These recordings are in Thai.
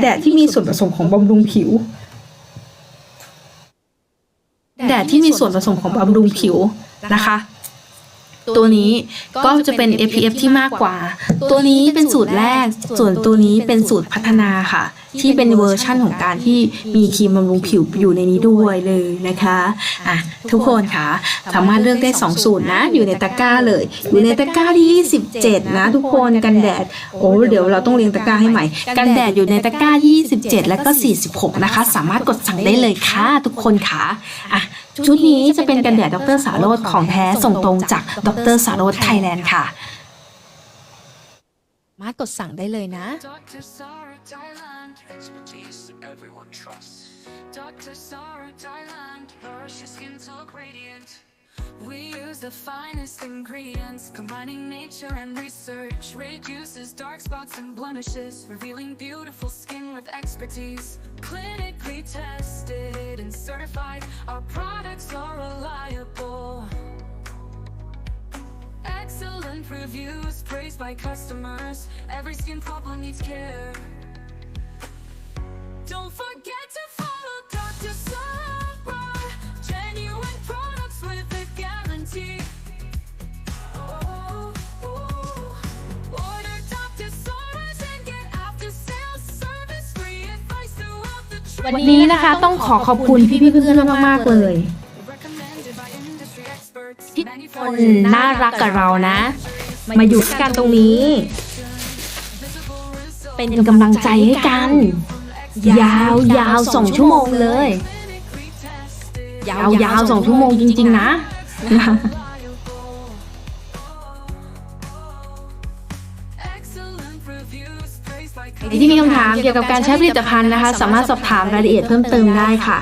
แดดที่มีส่วนผสมของบำรุงผิว แดดที่มีส่วนผสมของบำรุงผิวนะคะ ตัวนี้ก็จะเป็น SPF ที่มากกว่า ตัวนี้เป็นสูตรแรก ส่วนตัวนี้เป็นสูตรพัฒนาค่ะ ที่เป็นเวอร์ชั่นของการที่มีครีมบำรุงผิวอยู่ในนี้ด้วยเลยนะคะอะทุกคนค่ะสามารถเลือกได้ 2 สูตรนะ อยู่ในตะกร้าเลย อยู่ในตะกร้าที่ 27 นะ ทุกคนกันแดดโอ้เดี๋ยวเราต้องเรียงตะกร้าให้ใหม่ กันแดดอยู่ในตะกร้า 27 และก็ 46 นะคะ สามารถกดสั่งได้เลยค่ะ ทุกคนค่ะอะชุดนี้จะเป็นกันแดดดรสาโรธของแท้ส่งตรงจากดรสาโรธไทยแลนด์ค่ะามารถกดสั่งได้เลยนะ Dr. Sarah Thailand. Expertise everyone trusts. Dr. Sarah Thailand. Nourish your skin to look radiant. We use the finest ingredients, combining nature and research. Reduces dark spots and blemishes, revealing beautiful skin with expertise. Clinically tested and certified, our products are reliable. Excellent reviews praised by customers. Every skin problem needs care. Don't forget to follow Dr. Sabra. Genuine products with a guarantee. Oh, oh. Order Dr. Sarah's and get after sales service free advice throughout the วันนี้นะคะต้องขอขอบคุณพี่ๆเพื่อนๆมากๆเลย คนน่ารักกับเรานะ มาอยู่ด้วยกันตรงนี้ เป็นกำลังใจให้กัน ยาวยาวสองชั่วโมงเลย ยาวยาวสองชั่วโมงจริง ๆ นะ Excellent reviews praised by ใครที่มีคำถามเกี่ยวกับการใช้ผลิตภัณฑ์นะคะ สามารถสอบถามรายละเอียดเพิ่มเติมได้ค่ะ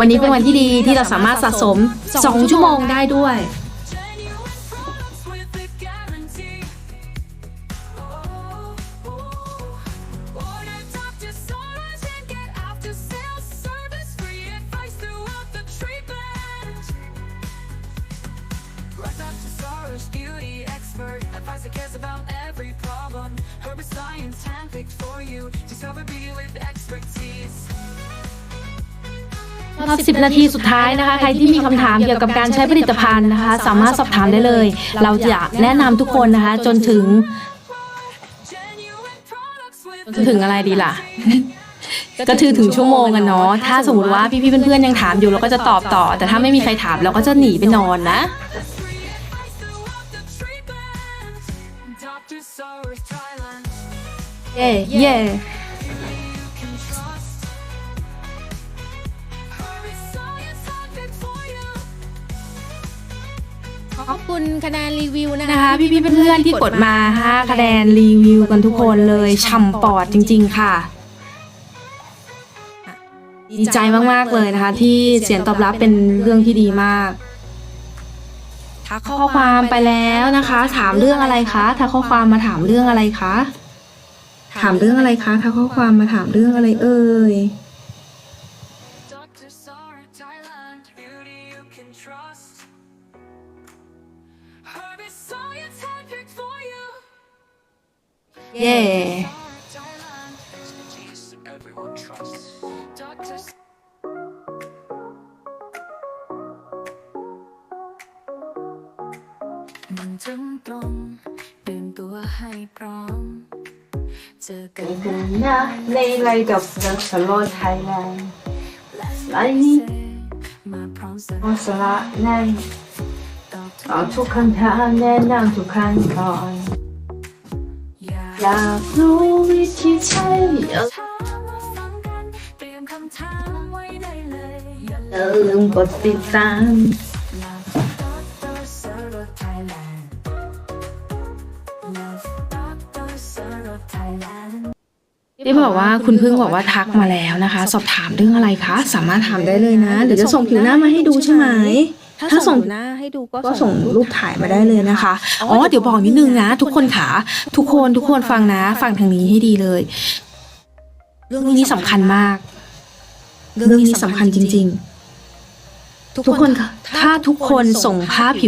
วันนี้เป็นวันที่ดีที่เราสามารถสะสม 2 ชั่วโมงได้ด้วย expert, advice that cares about every problem. Herbal science handpicked for you. Discover beauty with expertise. รอบ10 นาทีสุดท้ายนะคะ ใครที่มีคำถามเกี่ยวกับการใช้ผลิตภัณฑ์นะคะ สามารถสอบถามได้เลย เราจะแนะนำทุกคนนะคะ จนถึง Genuine products with จนถึงอะไรดีล่ะ ก็คือถึงชั่วโมงกันเนาะ ถ้าสมมติว่าพี่ๆเพื่อนๆยังถามอยู่เราก็จะตอบต่อ แต่ถ้าไม่มีใครถามเราก็จะหนีไปนอนนะ เย่เย่ You can trust. Her science handpicked for you. ขอบคุณคะแนนรีวิวนะนะคะคะ พี่ๆเพื่อนๆที่กดมา5คะแนนรีวิวกันทุกคนเลยฉ่ำปอดจริง ๆ ค่ะ ดีใจมากๆเลยนะคะ ที่เสียงตอบรับเป็นเรื่องที่ดีมาก ทักข้อความไปแล้วนะคะ ถามเรื่องอะไรคะถ้าข้อความมาถามเรื่องอะไรคะถามเรื่องอะไรคะถ้าข้อความมาถามเรื่องอะไรเอ่ย Dr. Sarah มันถึงตรงเตรียมตัวให้พร้อม เจอกันนะในไรกับสโลไทยแลนด์ไลน์นี้มาพร้อมสโอสระในตอบตอบทุกคำถามแนะนำทุกขั้นตอนอยากอยากรู้วิธีใช้ถามมาฟังกันเตรียมคำถามไว้ได้เลยอย่าอย่าลืมกดติดตาม Love Dr. Sarah Thailand ที่บอกว่าคุณเพิ่งบอกว่าทักมาแล้วนะคะ สอบถามเรื่องอะไรคะ สามารถถามได้เลยนะ เดี๋ยวจะส่งผิวหน้ามาให้ดูใช่ไหมถ้าส่งหน้าให้ดูก็ก็ส่งรูปถ่ายมาได้เลยนะคะ อ๋อ เดี๋ยวบอกนิดนึงนะ ทุกคนขาทุกคนทุกคนฟังนะ ฟังทางนี้ให้ดีเลย เรื่องนี้สำคัญมาก เรื่องนี้สำคัญจริง ๆ ทุกคนค่ะ ถ้าทุกคนส่งภาพผิว